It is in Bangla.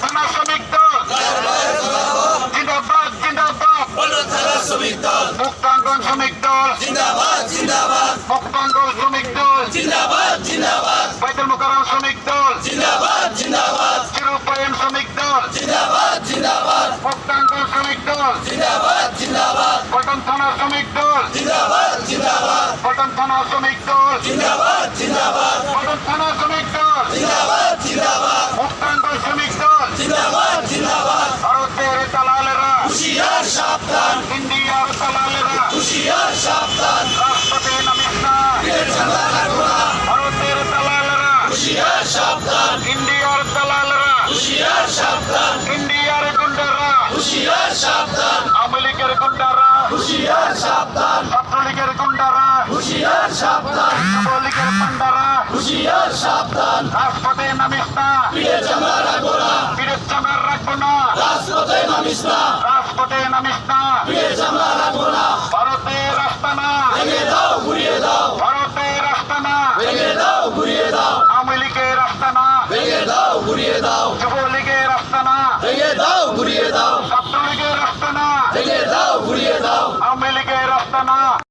থানা শ্রমিক দল। জিন্দাবাদ জিন্দাবাদ। শ্রমিক দল। মুক্তাঙ্গন শ্রমিক দল। জিন্দাবাদ জিন্দাবাদ মুক্তাঙ্গন শ্রমিক দল। জিন্দাবাদ জিন্দাবাদ বাইতুল মোকাররম শ্রমিক থানা শ্রমিক দল। জিন্দাবাদ জিন্দাবাদ পটন থানা শ্রমিক দল। জিন্দাবাদ থানা সাবধান। ইন্ডিয়ার দালালেরা। হুশিয়ার সাবধান। ইন্ডিয়ার গুন্ডারা। হুশিয়ার সাবধান। লীগের গুন্ডারা। হুশিয়ার সাবধান। ছাত্রলীগের গুন্ডারা। হুশিয়ার সাবধান। যুবলীগের পান্ডারা হুশিয়ার সাবধান। রাজপথে নামিস না। পিড়ে চামড়া রাখো না। পীরের চামার রাখব না। রাজপথে নামিস না। রাজপথে নামিস না। পিড়ে চামড়া রাখো না।